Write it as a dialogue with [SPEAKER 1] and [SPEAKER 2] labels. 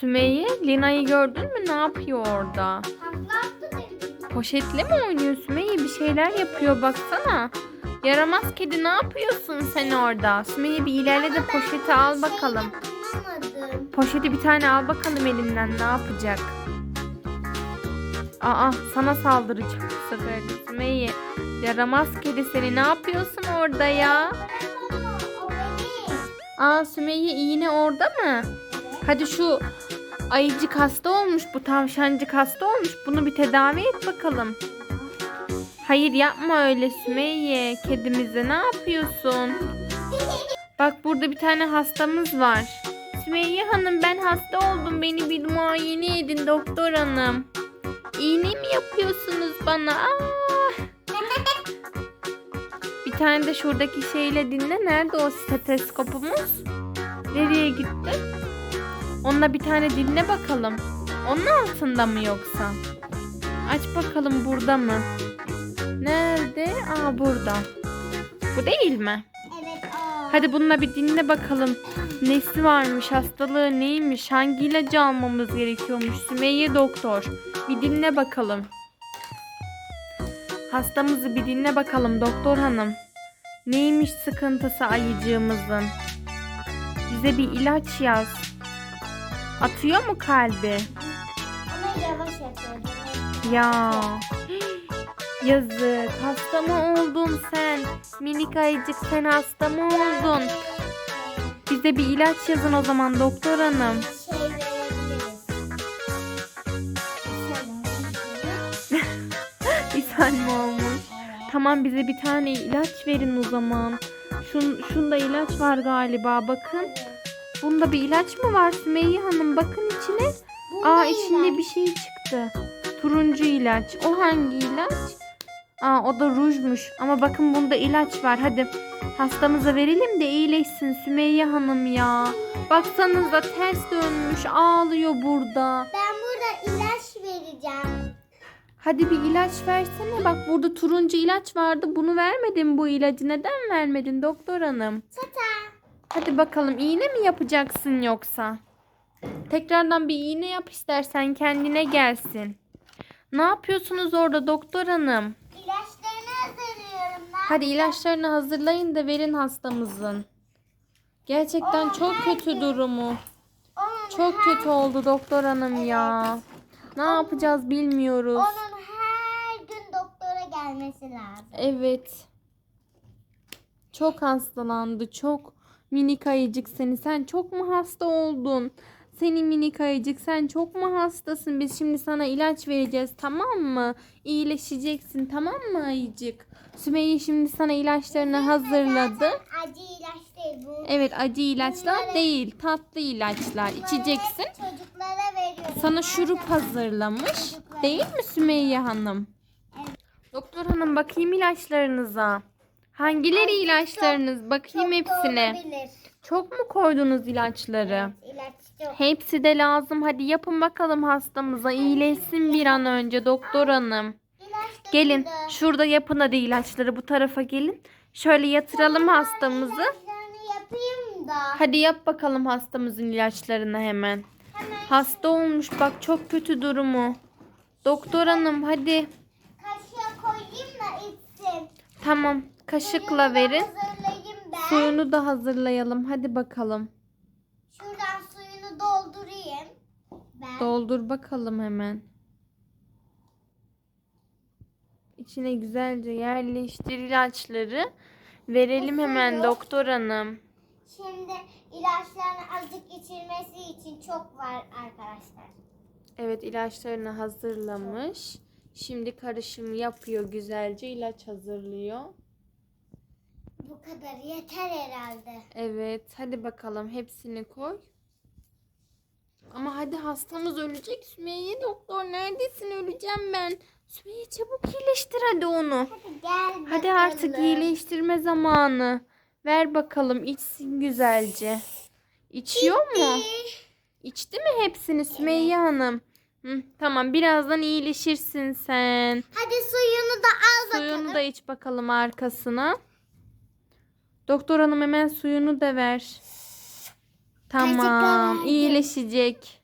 [SPEAKER 1] Sümeyye, Lina'yı gördün mü? Ne yapıyor orada? Poşetle mi oynuyor Sümeyye? Bir şeyler yapıyor baksana. Yaramaz kedi ne yapıyorsun sen orada? Sümeyye bir ilerle de poşeti al bakalım. Poşeti bir tane al bakalım elinden ne yapacak? Aa sana saldıracak bu sefer de Sümeyye. Yaramaz kedi seni ne yapıyorsun orada ya? Aa Sümeyye iğne orada mı? Hadi şu ayıcık hasta olmuş bu tavşancık hasta olmuş. Bunu bir tedavi et bakalım. Hayır yapma öyle Sümeyye. Kedimize ne yapıyorsun? Bak burada bir tane hastamız var. Sümeyye Hanım ben hasta oldum. Beni bir muayene edin doktor hanım. İğne mi yapıyorsunuz bana? Aa! Bir tane de şuradaki şeyle dinle. Nerede o steteskopumuz? Nereye gitti? Onunla bir tane dinle bakalım. Onun altında mı yoksa? Aç bakalım burada mı? Nerede? Aa burada. Bu değil mi?
[SPEAKER 2] Evet o.
[SPEAKER 1] Hadi bununla bir dinle bakalım. Nesi varmış, hastalığı neymiş, hangi ilacı almamız gerekiyormuş Sümeyye doktor. Bir dinle bakalım. Hastamızı bir dinle bakalım doktor hanım. Neymiş sıkıntısı ayıcığımızın? Bize bir ilaç yaz. Atıyor mu kalbi?
[SPEAKER 2] Ama yavaş yapıyorum.
[SPEAKER 1] Ya. Yazık. Hasta mı oldun sen? Minik ayıcık sen hasta mı oldun? Bize bir ilaç yazın o zaman doktor hanım.
[SPEAKER 2] Şey.
[SPEAKER 1] İshal mi olmuş? Tamam bize bir tane ilaç verin o zaman. Şun, şunda ilaç var galiba bakın. Bunda bir ilaç mı var Sümeyye Hanım? Bakın içine. Aa içinde bir şey çıktı. Turuncu ilaç. O hangi ilaç? Aa o da rujmuş. Ama bakın bunda ilaç var. Hadi hastamıza verelim de iyileşsin Sümeyye Hanım ya. Baksanıza ters dönmüş ağlıyor burada.
[SPEAKER 2] Ben burada ilaç vereceğim.
[SPEAKER 1] Hadi bir ilaç versene. Bak burada turuncu ilaç vardı. Bunu vermedin bu ilacı. Neden vermedin doktor hanım?
[SPEAKER 2] Tata.
[SPEAKER 1] Hadi bakalım iğne mi yapacaksın yoksa? Tekrardan bir iğne yap istersen kendine gelsin. Ne yapıyorsunuz orada doktor hanım?
[SPEAKER 2] İlaçlarını hazırlıyorum ben.
[SPEAKER 1] Hadi ilaçlarını hazırlayın da verin hastamızın. Gerçekten çok kötü durumu.
[SPEAKER 2] Onun,
[SPEAKER 1] Çok kötü oldu doktor hanım ya. Ne yapacağız bilmiyoruz.
[SPEAKER 2] onun her gün doktora gelmesi lazım.
[SPEAKER 1] Evet. Çok hastalandı. Çok minik ayıcık seni. Sen çok mu hasta oldun? Seni minik ayıcık sen çok mu hastasın? Biz şimdi sana ilaç vereceğiz tamam mı? İyileşeceksin tamam mı ayıcık? Sümeyye şimdi sana ilaçlarını hazırladı.
[SPEAKER 2] Acı ilaç değil bu.
[SPEAKER 1] Evet acı ilaçlar
[SPEAKER 2] Bunları-
[SPEAKER 1] değil tatlı ilaçlar içeceksin.
[SPEAKER 2] Çocuklara veriyorum.
[SPEAKER 1] Sana şurup hazırlamış. Değil mi Sümeyye Hanım? Doktor hanım bakayım ilaçlarınıza. Hangileri ilaçlarınız? Bakayım
[SPEAKER 2] Çok
[SPEAKER 1] hepsine.
[SPEAKER 2] olabilir.
[SPEAKER 1] Çok mu koydunuz ilaçları?
[SPEAKER 2] İlaç çok.
[SPEAKER 1] Hepsi de lazım. Hadi yapın bakalım hastamıza. İyileşsin bir an önce doktor hanım.
[SPEAKER 2] İlaç
[SPEAKER 1] Gelin şurada yapın hadi ilaçları bu tarafa gelin. Şöyle yatıralım hastamızı.
[SPEAKER 2] İlaçlarını yapayım da.
[SPEAKER 1] Hadi yap bakalım hastamızın ilaçlarını hemen.
[SPEAKER 2] Hemen
[SPEAKER 1] Hasta olmuş bak çok kötü durumu. Doktor hanım hadi.
[SPEAKER 2] kaşığa koyayım da içsin.
[SPEAKER 1] Tamam kaşıkla verin. Suyunu da hazırlayalım. Hadi bakalım.
[SPEAKER 2] Şuradan suyunu doldurayım. Ben.
[SPEAKER 1] Doldur bakalım hemen. İçine güzelce yerleştir ilaçları. Verelim hemen
[SPEAKER 2] Usulü.
[SPEAKER 1] doktor hanım.
[SPEAKER 2] Şimdi ilaçlarını azıcık içirmesi için çok var arkadaşlar.
[SPEAKER 1] Evet ilaçlarını hazırlamış. Şimdi karışım yapıyor güzelce ilaç hazırlıyor.
[SPEAKER 2] Bu kadar yeter herhalde.
[SPEAKER 1] Evet hadi bakalım hepsini koy. Ama hadi hastamız ölecek Sümeyye doktor neredesin öleceğim ben. Sümeyye çabuk iyileştir hadi onu.
[SPEAKER 2] Hadi gel
[SPEAKER 1] Hadi artık
[SPEAKER 2] bakalım.
[SPEAKER 1] iyileştirme zamanı. Ver bakalım içsin güzelce. İçiyor mu? İçti mi hepsini Sümeyye Hanım? Hı, tamam birazdan iyileşirsin sen.
[SPEAKER 2] Hadi suyunu da al bakalım.
[SPEAKER 1] Suyunu da iç bakalım arkasına. Doktor hanım hemen suyunu da ver. Tamam iyileşecek.